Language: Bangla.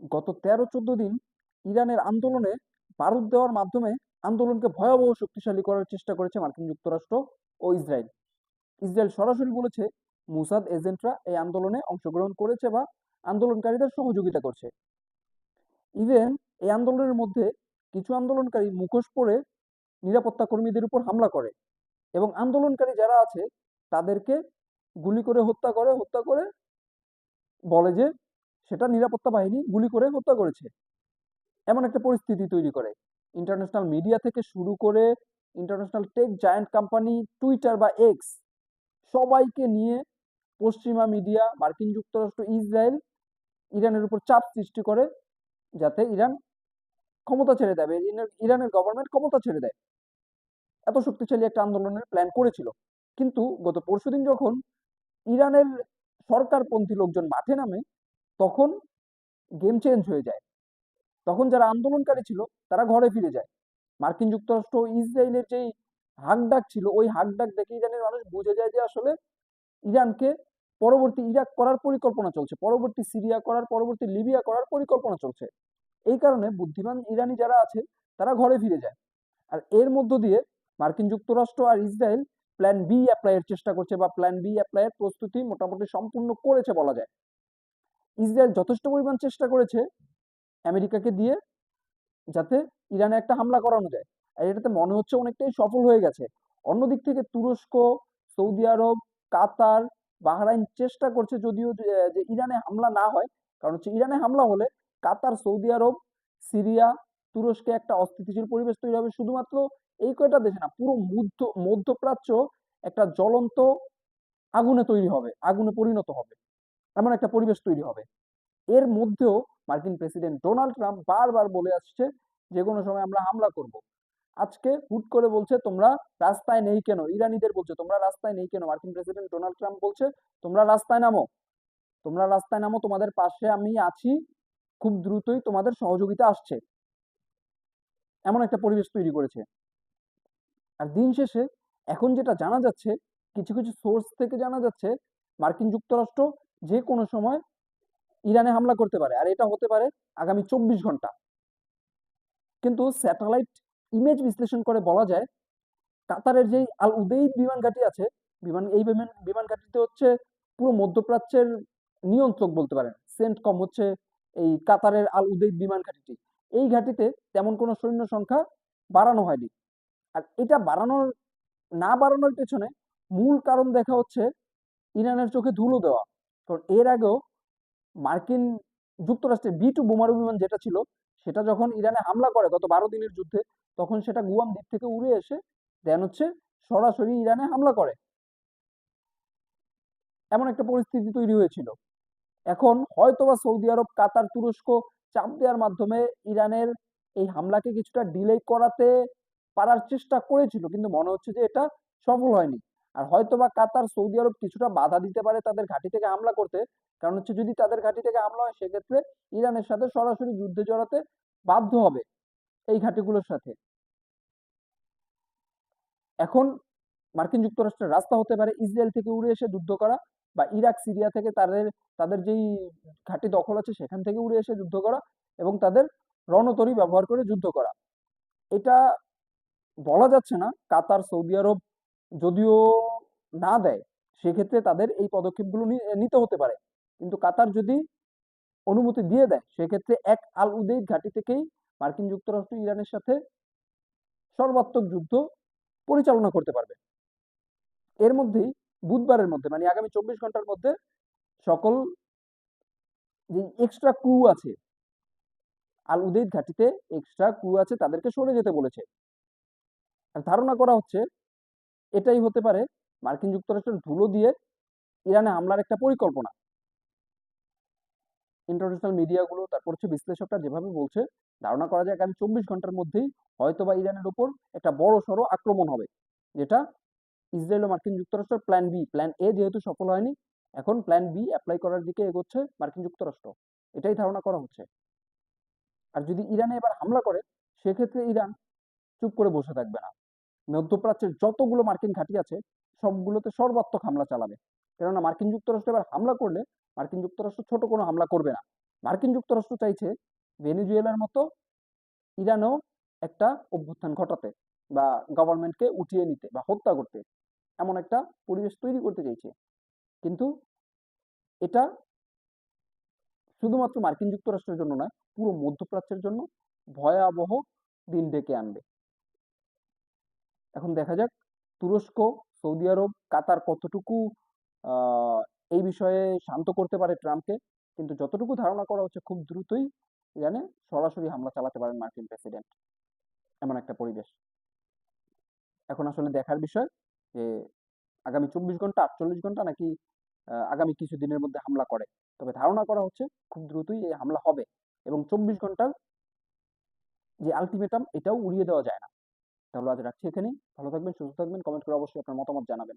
গত তেরো, চোদ্দ দিন ইরানের আন্দোলনে বারুদ দেওয়ার মাধ্যমে আন্দোলনকে ভয়াবহ শক্তিশালী করার চেষ্টা করেছে মার্কিন যুক্তরাষ্ট্র ও ইসরায়েল। ইসরায়েল সরাসরি বলেছে, মুসাদ এজেন্টরা এই আন্দোলনে অংশগ্রহণ করেছে বা আন্দোলনকারীদের সহযোগিতা করছে। ইভেন, এই আন্দোলনের মধ্যে কিছু আন্দোলনকারী মুখোশ পরে নিরাপত্তা কর্মীদের উপর হামলা করে এবং আন্দোলনকারী যারা আছে তাদেরকে গুলি করে হত্যা করে হত্যা করে বলে যে সেটা নিরাপত্তা বাহিনী গুলি করে হত্যা করেছে। এমন একটা পরিস্থিতি তৈরি করে। ইন্টারন্যাশনাল মিডিয়া থেকে শুরু করে international tech giant company Twitter বা এক্স সবাইকে নিয়ে পশ্চিমা মিডিয়া মার্কিন যুক্তরাষ্ট্র, ইসরায়েল ইরানের উপর চাপ সৃষ্টি করে যাতে ইরান ক্ষমতা ছেড়ে দেবে ইরানের গভর্নমেন্ট ক্ষমতা ছেড়ে দেয়। এত শক্তিশালী একটা আন্দোলনের প্ল্যান করেছিল। কিন্তু গত পরশুদিন যখন ইরানের সরকারপন্থী লোকজন মাঠে নামে তখন গেম চেঞ্জ হয়ে যায়। তখন যারা আন্দোলনকারী ছিল, তারা ঘরে ফিরে যায়। মার্কিন যুক্তরাষ্ট্র ইসরায়েলের যেই হাকডাক ছিল, ওই হাকডাক দেখে ইরানের মানুষ বুঝে যায় যে আসলে ইরানকে পরবর্তী ইরাক করার পরিকল্পনা চলছে, পরবর্তী সিরিয়া করার, পরবর্তী লিবিয়া করার পরিকল্পনা চলছে। এই কারণে বুদ্ধিমান ইরানি যারা আছে, তারা ঘরে ফিরে যায়। আর এর মধ্য দিয়ে মার্কিন যুক্তরাষ্ট্র আর ইসরায়েল প্ল্যান বি অ্যাপ্লাইয়ের চেষ্টা করছে বা প্ল্যান বি অ্যাপ্লাইয়ের প্রস্তুতি মোটামুটি সম্পূর্ণ করেছে বলা যায়। ইসরায়েল যথেষ্ট পরিমাণ চেষ্টা করেছে আমেরিকাকে দিয়ে যাতে ইরানে একটা হামলা করানো যায়। আর এটাতে মনে হচ্ছে অনেকটাই সফল হয়ে গেছে। অন্যদিক থেকে তুরস্ক, সৌদি আরব, কাতার, বাহরাইন চেষ্টা করছে যদিও যে ইরানে হামলা না হয়। কারণ হচ্ছে ইরানে হামলা হলে কাতার, সৌদি আরব, সিরিয়া, তুরস্কে একটা অস্থিতিশীল পরিবেশ তৈরি হবে। শুধুমাত্র এই কয়টা দেশে না, পুরো মধ্য, মধ্যপ্রাচ্য একটা জ্বলন্ত আগুনে তৈরি হবে, আগুনে পরিণত হবে। এমন একটা পরিবেশ তৈরি হবে। এর মধ্যেও মার্কিন প্রেসিডেন্ট ডোনাল্ড ট্রাম্প বারবার বলে আসছে যে, কোনো সময় আমরা হামলা করব। আজকে হুট করে বলছে, তোমরা রাস্তায় নেই কেন? ইরানিদের বলছে, তোমরা রাস্তায় নেই কেন? মার্কিন প্রেসিডেন্ট ডোনাল্ড ট্রাম্প বলছে, তোমরা রাস্তায় নামো। তোমরা রাস্তায় নামো, তোমাদের পাশে আমি আছি। খুব দ্রুতই তোমাদের সহযোগিতা আসছে। এমন একটা পরিবেশ তৈরি করেছে। আর দিন শেষে এখন যেটা জানা যাচ্ছে, কিছু কিছু সোর্স থেকে জানা যাচ্ছে, মার্কিন যুক্তরাষ্ট্র যে কোনো সময় ইরানে হামলা করতে পারে, আর এটা হতে পারে আগামী চব্বিশ ঘণ্টা। কিন্তু স্যাটেলাইট ইমেজ বিশ্লেষণ করে বলা যায়, কাতারের যেই আল উদেইদ বিমান ঘাঁটি আছে, বিমান, এই বিমান বিমান ঘাঁটিতে হচ্ছে পুরো মধ্যপ্রাচ্যের নিয়ন্ত্রক বলতে পারেন। সেন্ট কম হচ্ছে এই কাতারের আল উদেইদ বিমান ঘাঁটিটি। এই ঘাঁটিতে তেমন কোনো সৈন্য সংখ্যা বাড়ানো হয়নি। আর এটা বাড়ানোর, না বাড়ানোর পেছনে মূল কারণ দেখা হচ্ছে ইরানের চোখে ধুলো দেওয়া। কারণ এর আগেও মার্কিন যুক্তরাষ্ট্রের বি টু বোমারু বিমান যেটা ছিল, সেটা যখন ইরানে হামলা করে গত বারো দিনের যুদ্ধে, তখন সেটা গুয়াম দ্বীপ থেকে উড়ে এসে দেন হচ্ছে সরাসরি ইরানে হামলা করে। এমন একটা পরিস্থিতি তৈরি হয়েছিল। এখন হয়তোবা সৌদি আরব, কাতার, তুরস্ক চাপ দেওয়ার মাধ্যমে ইরানের এই হামলাকে কিছুটা ডিলে করাতে পারার চেষ্টা করেছিল, কিন্তু মনে হচ্ছে যে এটা সফল হয়নি। আর হয়তোবা কাতার, সৌদি আরব কিছুটা বাধা দিতে পারে তাদের ঘাঁটি থেকে হামলা করতে। কারণ হচ্ছে যদি তাদের ঘাঁটি থেকে হামলা হয়, সেক্ষেত্রে ইরানের সাথে সরাসরি যুদ্ধে জড়াতে বাধ্য হবে এই ঘাঁটিগুলোর সাথে। এখন মার্কিন যুক্তরাষ্ট্রের রাস্তা হতে পারে ইসরায়েল থেকে উড়ে এসে যুদ্ধ করা বা ইরাক, সিরিয়া থেকে তাদের তাদের যেই ঘাঁটি দখল আছে, সেখান থেকে উড়ে এসে যুদ্ধ করা এবং তাদের রণতরী ব্যবহার করে যুদ্ধ করা। এটা বলা যাচ্ছে না, কাতার, সৌদি আরব, যদিও না দেয়, সেক্ষেত্রে তাদের এই পদক্ষেপগুলো নিতে হতে পারে। কিন্তু কাতার যদি অনুমতি দিয়ে দেয়, সেক্ষেত্রে এক আল উদেইদ ঘাঁটি থেকেই মার্কিন যুক্তরাষ্ট্র ইরানের সাথে সর্বাত্মক যুদ্ধ পরিচালনা করতে পারবে। এর মধ্যেই বুধবারের মধ্যে মানে আগামী চব্বিশ ঘণ্টার মধ্যে সকল যে এক্সট্রা কু আছে, আল উদেইদ ঘাটিতে এক্সট্রা কু আছে তাদেরকে সরে যেতে বলেছে। আর ধারণা করা হচ্ছে, এটাই হতে পারে মার্কিন যুক্তরাষ্ট্রের ধুলো দিয়ে ইরানে হামলার একটা পরিকল্পনা। ইন্টারন্যাশনাল মিডিয়াগুলো তারপর হচ্ছে বিশ্লেষকরা যেভাবে বলছে, ধারণা করা যায় আগামী চব্বিশ ঘণ্টার মধ্যেই হয়তো বা ইরানের উপর একটা বড় সড়ো আক্রমণ হবে, যেটা ইসরায়েল ও মার্কিন যুক্তরাষ্ট্রের প্ল্যান বি প্ল্যান এ যেহেতু সফল হয়নি, এখন প্ল্যান বি অ্যাপ্লাই করার দিকে এগোচ্ছে মার্কিন যুক্তরাষ্ট্র। এটাই ধারণা করা হচ্ছে। আর যদি ইরানে এবার হামলা করে, সেক্ষেত্রে ইরান চুপ করে বসে থাকবে না। মধ্যপ্রাচ্যের যতগুলো মার্কিন ঘাঁটি আছে সবগুলোতে সর্বাত্মক হামলা চালাবে। কেননা মার্কিন যুক্তরাষ্ট্র এবার হামলা করলে মার্কিন যুক্তরাষ্ট্র ছোট কোনো হামলা করবে না। মার্কিন যুক্তরাষ্ট্র চাইছে ভেনেজুয়েলার মতো ইরানেও একটা অভ্যুত্থান ঘটাতে বা গভর্নমেন্টকে উঠিয়ে নিতে বা হত্যা করতে এমন একটা পরিবেশ তৈরি করতে চাইছে। কিন্তু এটা শুধুমাত্র মার্কিন যুক্তরাষ্ট্রের জন্য নয়, পুরো মধ্যপ্রাচ্যের জন্য ভয়াবহ দিন ডেকে আনবে। এখন দেখা যাক তুরস্ক সৌদি আরব, কাতার কতটুকু এই বিষয়ে শান্ত করতে পারে ট্রাম্পকে, কিন্তু যতটুকু ধারণা করা হচ্ছে খুব দ্রুতই ইরানে সরাসরি হামলা চালাতে পারেন মার্কিন প্রেসিডেন্ট। এমন একটা পরিবেশ। এখন আসলে দেখার বিষয় যে, আগামী চব্বিশ ঘণ্টা, আটচল্লিশ ঘণ্টা নাকি আগামী কিছু দিনের মধ্যে হামলা করে। তবে ধারণা করা হচ্ছে খুব দ্রুতই এই হামলা হবে এবং চব্বিশ ঘণ্টার যে আলটিমেটাম এটাও উড়িয়ে দেওয়া যায় না। তাহলে আজ রাখছি এখানেই। ভালো থাকবেন সুস্থ থাকবেন। কমেন্ট করে অবশ্যই আপনার মতামত জানাবেন।